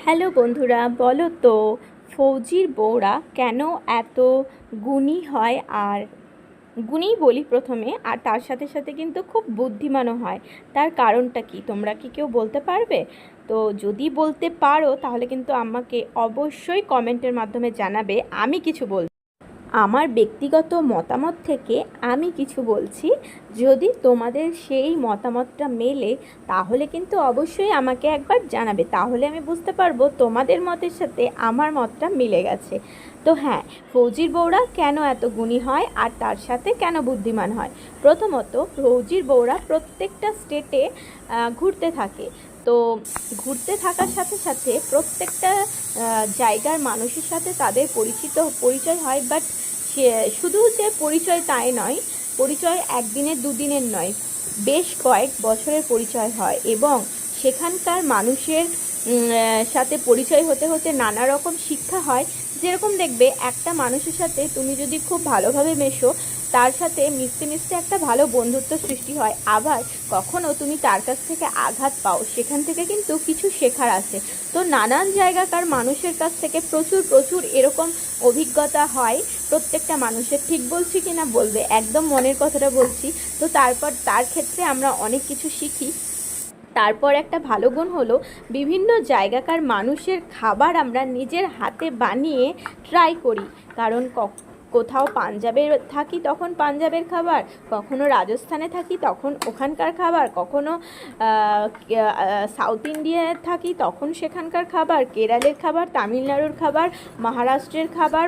Hello বন্ধুরা, বলো তো, ফৌজির বউরা কেন এত গুণী হয়? আর গুণী বলি প্রথমে, আর তার সাথে সাথে কিন্তু খুব বুদ্ধিমানও হয়। তার কারণটা কি? তোমরা কি কেউ বলতে পারবে? তো যদি বলতে পারো, তাহলে কিন্তু আমাকে অবশ্যই কমেন্টের মাধ্যমে জানাবে, আমি কিছু বল আমার ব্যক্তিগত মতামত থেকে আমি কিছু বলছি। যদি তোমাদের সেই মতামতটা মেলে, তাহলে কিন্তু অবশ্যই আমাকে একবার জানাবে। তাহলে আমি বুঝতে পারব তোমাদের মতের সাথে আমার মতটা মিলে গেছে। তো হ্যাঁ ফৌজির বউরা কেন এত গুণী হয় আর তার সাথে কেন বুদ্ধিমান হয়? প্রথমত, ফৌজির বউরা প্রত্যেকটা স্টেটে ঘুরতে থাকে। তো ঘুরতে থাকার সাথে সাথে প্রত্যেকটা জায়গার মানুষের সাথে তাদের পরিচিত, পরিচয় হয় বাট শুধু যে পরিচয় তাই নয়, পরিচয় একদিনের দুদিনের নয়, বেশ কয়েক বছরের পরিচয় হয় এবং সেখানকার মানুষের সাথে পরিচয় হতে হতে নানা রকম শিক্ষা হয় যেরকম দেখবে, একটা মানুষের সাথে তুমি যদি খুব ভালোভাবে মেশো, তার সাথে মিশতে মিশতে একটা ভালো বন্ধুত্ব সৃষ্টি হয়। আবার কখনো তুমি তার কাছ থেকে আঘাত পাও, সেখান থেকে কিন্তু কিছু শেখার আছে। তো নানান জায়গাকার মানুষের কাছ থেকে প্রচুর প্রচুর এরকম অভিজ্ঞতা হয়। প্রত্যেকটা মানুষের ঠিক বলছি কি না বলবে, একদম মনের কথাটা বলছি। তো তারপর তার ক্ষেত্রে আমরা অনেক কিছু শিখি। তারপর একটা ভালো গুণ হলো, বিভিন্ন জায়গাকার মানুষের খাবার আমরা নিজের হাতে বানিয়ে ট্রাই করি। কারণ কোথাও পাঞ্জাবে থাকি তখন পাঞ্জাবের খাবার, কখনো রাজস্থানে থাকি তখন ওখানকার খাবার, কখনো সাউথ ইন্ডিয়ায় থাকি তখন সেখানকার খাবার, কেরালের খাবার, তামিলনাড়ুর খাবার, মহারাষ্ট্রের খাবার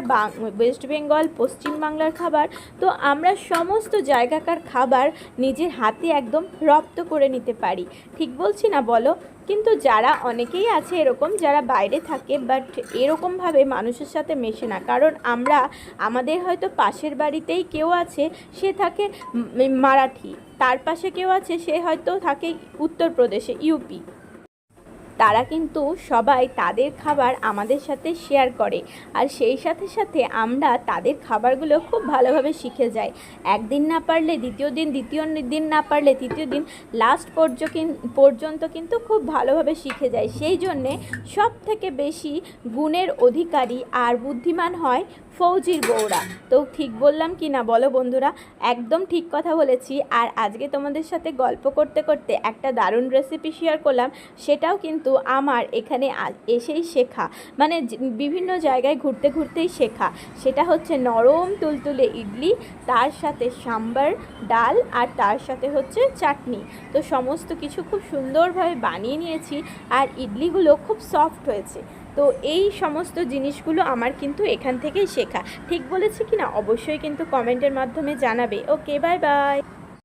ওয়েস্ট বেঙ্গল পশ্চিমবাংলার খাবার। তো আমরা সমস্ত জায়গাকার খাবার নিজের হাতে একদম রপ্ত করে নিতে পারি। ঠিক বলছি না বলো? কিন্তু যারা অনেকেই আছে এরকম, যারা বাইরে থাকে বাট এরকমভাবে মানুষের সাথে মেশে না। কারণ আমরা, আমাদের হয়তো পাশের বাড়িতেই কেউ আছে, সে থাকে মারাঠি। তার পাশে কেউ আছে, সে হয়তো থাকে উত্তরপ্রদেশে, ইউপি। তারা কিন্তু সবাই তাদের খাবার আমাদের সাথে শেয়ার করে। আর সেই সাথে সাথে আমরা তাদের খাবারগুলো খুব ভালোভাবে শিখে যাই। একদিন না পারলে দ্বিতীয় দিন দ্বিতীয় দিন না পারলে তৃতীয় দিন লাস্ট পর্যন্ত কিন্তু খুব ভালোভাবে শিখে যায় সেই জন্যে সব থেকে বেশি গুণের অধিকারী আর বুদ্ধিমান হয় ফৌজির বউরা। তো ঠিক বললাম কি না বলো বন্ধুরা? একদম ঠিক কথা বলেছি। আর আজকে তোমাদের সাথে গল্প করতে করতে একটা দারুণ রেসিপি শেয়ার করলাম। সেটাও কিন্তু আমার এখানে এসেই শেখা। মানে বিভিন্ন জায়গায় ঘুরতে ঘুরতেই শেখা। সেটা হচ্ছে নরম তুলতুলে ইডলি, তার সাথে সাম্বার ডাল, আর তার সাথে হচ্ছে চাটনি। তো সমস্ত কিছু খুব সুন্দরভাবে বানিয়ে নিয়েছি, আর ইডলিগুলো খুব সফট হয়েছে। তো এই সমস্ত জিনিসগুলো আমার কিন্তু এখান থেকেই শেখা। ঠিক বলেছি কি না অবশ্যই কিন্তু কমেন্টের মাধ্যমে জানাবে। Okay bye bye